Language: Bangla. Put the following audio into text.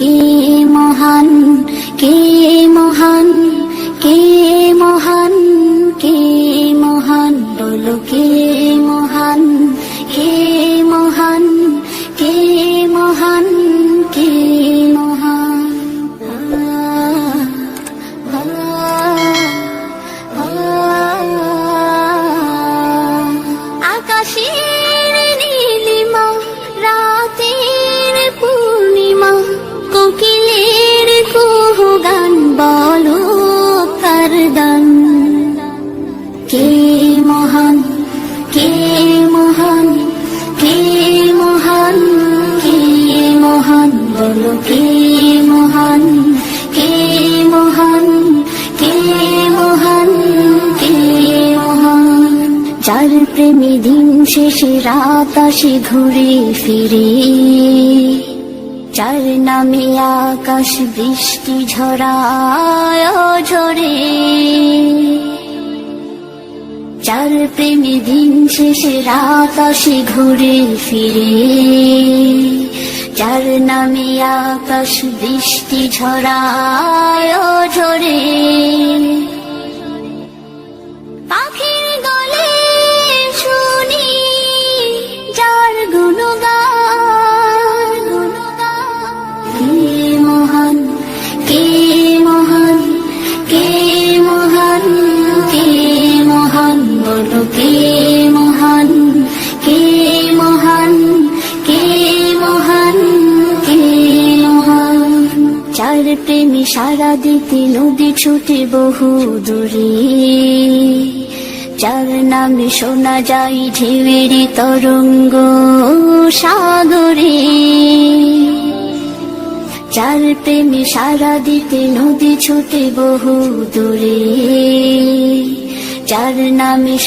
কে মহান কে মহান কে মহান কে মহান বলো কে মহান কে মহান কে মহান কে মহান আ, বলো, কে মহান কে মহান কে মহান কে মহান? যার প্রেমী দিন শেষে রাত আসে ঘুরে ফিরে। যার নামে আকাশ বৃষ্টি ঝরায় ঝরে। যার প্রেমী দিন শেষে রাত আসে ঘুরে ফিরে। যার নামে আকাশ বৃষ্টি ঝরে প্রেমী সারা দিতে নদী ছুটে বহু দূরে। যার নামে শোনা যায় ঢেউয়ের তরঙ্গ সাগরে। যার প্রেমে সারা দিতে নদী ছুটে বহু দূরে। যার নামে